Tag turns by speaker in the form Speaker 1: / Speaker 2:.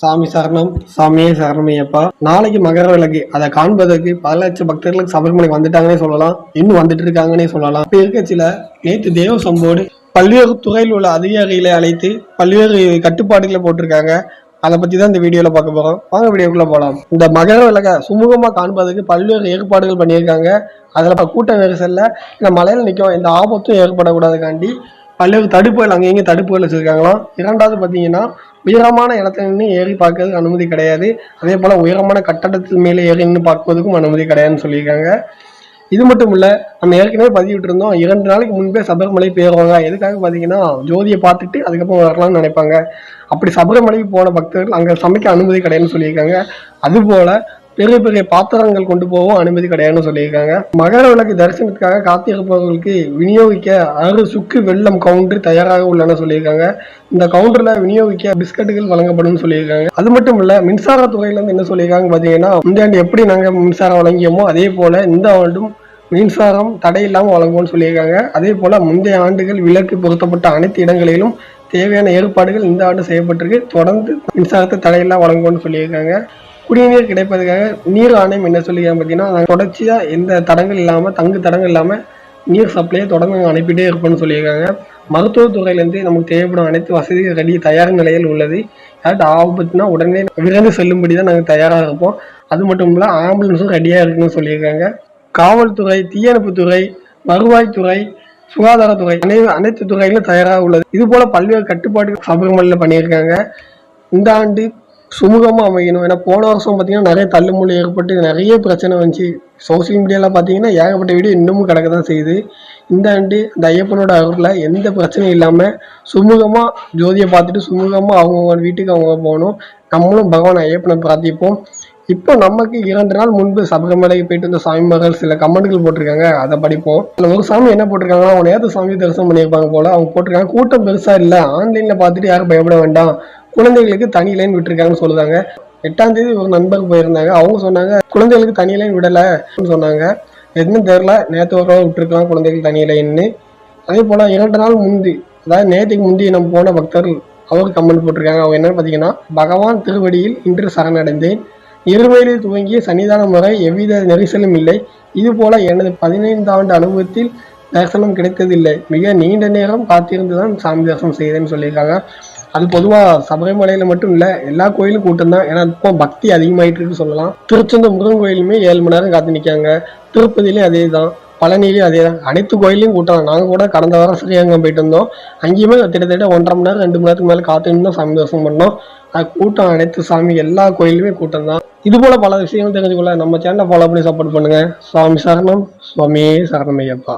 Speaker 1: சாமி சரணம் சாமியே சரணமையப்பா நாளைக்கு மகர விளக்கு. அதை காண்பதற்கு பல லட்சம் பக்தர்களுக்கு சபரிமலை வந்துட்டாங்கன்னே சொல்லலாம். இன்னும் வந்துட்டு இருக்காங்கன்னே சொல்லலாம். இப்போ இருக்கச்சில நேற்று தேவ சம்போடு பல்வேறு துறையில் உள்ள அதிகாரிகளை அழைத்து பல்வேறு கட்டுப்பாடுகளை போட்டிருக்காங்க. அதை பத்தி தான் இந்த வீடியோல பார்க்க போறோம். வாங்க வீடியோக்குள்ள போலாம். இந்த மகர விளக்க சுமூகமா காண்பதற்கு பல்வேறு ஏற்பாடுகள் பண்ணியிருக்காங்க. அதில் கூட்ட நெரிசலில் இந்த மலையில் நிற்கும் எந்த ஆபத்தும் ஏற்படக்கூடாதுக்காண்டி பல்வேறு தடுப்புகள் அங்கங்க தடுப்புகள் வச்சிருக்காங்களாம் இரண்டாவது பார்த்தீங்கன்னா உயரமான இடத்துல நின்று ஏறி பார்க்கறதுக்கு அனுமதி கிடையாது. அதே போல் உயரமான கட்டடத்தின் மேலே ஏறி நின்று பார்க்குவதுக்கும் அனுமதி கிடையாதுன்னு சொல்லியிருக்காங்க. இது மட்டும் இல்லை நம்ம ஏற்கனவே பதிவிட்டு இருந்தோம் இரண்டு நாளைக்கு முன்பே சபரிமலை போயிடுவாங்க எதுக்காக பார்த்தீங்கன்னா ஜோதியை பார்த்துட்டு அதுக்கப்புறம் வரலாம்னு நினைப்பாங்க. அப்படி சபரிமலைக்கு போன பக்தர்கள் அங்கே சமைக்க அனுமதி கிடையாதுன்னு சொல்லியிருக்காங்க. அதுபோல் பெரிய பெரிய பாத்திரங்கள் கொண்டு போகவும் அனுமதி கிடையாதுன்னு சொல்லியிருக்காங்க. மகர விளக்கு தரிசனத்துக்காக காத்திருப்பவர்களுக்கு விநியோகிக்க ஆறு சுக்கு வெள்ளம் கவுண்டர் தயாராக உள்ளன சொல்லியிருக்காங்க. இந்த கவுண்டர்ல விநியோகிக்க பிஸ்கட்டுகள் வழங்கப்படும் சொல்லியிருக்காங்க. அது மட்டும் இல்ல மின்சாரத்துறையில இருந்து என்ன சொல்லியிருக்காங்க பாத்தீங்கன்னா இந்த ஆண்டு எப்படி நாங்க மின்சாரம் வழங்கியோமோ அதே போல இந்த ஆண்டும் மின்சாரம் தடை இல்லாமல் வழங்குவோம்னு சொல்லியிருக்காங்க. அதே போல முந்தைய ஆண்டுகள் விலக்கு பொருத்தப்பட்ட அனைத்து இடங்களிலும் தேவையான ஏற்பாடுகள் இந்த ஆண்டு செய்யப்பட்டிருக்கு. தொடர்ந்து மின்சாரத்தை தடையில்லா வழங்குவோம்னு சொல்லியிருக்காங்க. குடிநீர் கிடைப்பதற்காக நீர் ஆணையம் என்ன சொல்லியிருக்காங்க பார்த்தீங்கன்னா தொடர்ச்சியாக எந்த தடங்கள் இல்லாமல் தங்கு தடங்கள் இல்லாமல் நீர் சப்ளையை தொடர்ந்து அனுப்பிட்டே இருப்போம்னு சொல்லியிருக்காங்க. மருத்துவத்துறையிலேருந்து நமக்கு தேவைப்படும் அனைத்து வசதிகள் ரெடி தயார் நிலையில் உள்ளது. யார்கிட்ட ஆபத்துனா உடனே விரைந்து செல்லும்படி தான் நாங்கள் தயாராக இருப்போம். அது மட்டும் இல்லை ஆம்புலன்ஸும் ரெடியாக இருக்குன்னு சொல்லியிருக்காங்க. காவல்துறை தீயணைப்புத்துறை வருவாய்த்துறை சுகாதாரத்துறை அனை அனைத்து துறையிலும் தயாராக உள்ளது. இது போல பல்வேறு கட்டுப்பாடுகள் சபரிமலையில் பண்ணியிருக்காங்க. இந்த ஆண்டு சுமூகமாக அமையணும். ஏன்னா போன வருஷம் பார்த்தீங்கன்னா நிறைய தள்ளுமுள்ளு ஏற்பட்டு நிறைய பிரச்சனை வந்துச்சு. சோசியல் மீடியாவில் பார்த்தீங்கன்னா ஏகப்பட்ட வீடியோ இன்னமும் கிடக்க தான் செய்யுது. இந்த ஆண்டு அந்த ஐயப்பனோட அருளில் எந்த பிரச்சனையும் இல்லாமல் சுமூகமாக ஜோதியை பார்த்துட்டு சுமூகமாக அவங்கவுங்க வீட்டுக்கு அவங்க போகணும். நம்மளும் பகவான் ஐயப்பனை பிரார்த்திப்போம். இப்போ நமக்கு இரண்டு நாள் முன்பு சபரிமலைக்கு போயிட்டு வந்த சாமி மகள் சில கமெண்ட்கள் போட்டிருக்காங்க. அதை படிப்போம் ஒரு சாமி என்ன போட்டிருக்காங்கன்னா அவங்க நேரத்து சாமி தரிசனம் பண்ணியிருப்பாங்க போல. அவங்க போட்டிருக்காங்க. கூட்டம் பெருசா இல்லை. ஆன்லைன்ல பார்த்துட்டு யாரும் பயப்பட வேண்டாம். குழந்தைகளுக்கு தனி லைன் விட்டுருக்காங்கன்னு சொல்லுதாங்க. எட்டாம் தேதி ஒரு நண்பருக்கு போயிருந்தாங்க. அவங்க சொன்னாங்க குழந்தைகளுக்கு தனி லைன் விடலைன்னு சொன்னாங்க. எதுவும் தெரியல. நேற்று ஒரு விட்டுருக்கலாம் குழந்தைகள் தனி லைன்னு. அதே போல இரண்டு நாள் முந்தி அதாவது நேற்றுக்கு முந்தி நம்ம போன பக்தர்கள் அவர் கமெண்ட் போட்டிருக்காங்க. அவங்க என்னன்னு பார்த்தீங்கன்னா பகவான் திருவடியில் இன்று சரணடைந்தேன். இருமையில் துவங்கிய சன்னிதானம் வரை எவ்வித நெரிசலும் இல்லை. இதுபோல எனது பதினைந்து ஆண்டு அனுபவத்தில் தரிசனம் கிடைத்ததில்லை. மிக நீண்ட நேரம் காத்திருந்துதான் சாமி தரிசனம் செய்தேன்னு சொல்லியிருக்காங்க. அது பொதுவாக சபரிமலையில் மட்டும் இல்லை எல்லா கோயிலும் கூட்டம் தான். ஏன்னா இப்போ பக்தி அதிகமாயிட்டு இருக்குன்னு சொல்லலாம். திருச்செந்தூர் முருகன் கோயிலுமே ஏழு மணி நேரம் காத்து நிற்காங்க திருப்பதியிலையும் அதே தான் பழனிலையும் அதே தான். அனைத்து கோயிலையும் கூட்டம் தான். நாங்கள் கூட கடந்த வாரம் ஸ்ரீரங்கம் போயிட்டு இருந்தோம் அங்கேயுமே கிட்டத்தட்ட ஒன்றரை மணி நேரம் ரெண்டு மணி நேரத்துக்கு மேலே காத்துன்னு தான் சாமி தரிசனம் பண்ணோம். அது கூட்டம் அனைத்து சாமி எல்லா கோயிலுமே கூட்டம் தான். இது போல பல விஷயங்கள் தெரிஞ்சுக்கொள்ள நம்ம சேனலை ஃபாலோ பண்ணி சப்போர்ட் பண்ணுங்கள் சுவாமி சரணம் சுவாமியே சரணமையப்பா.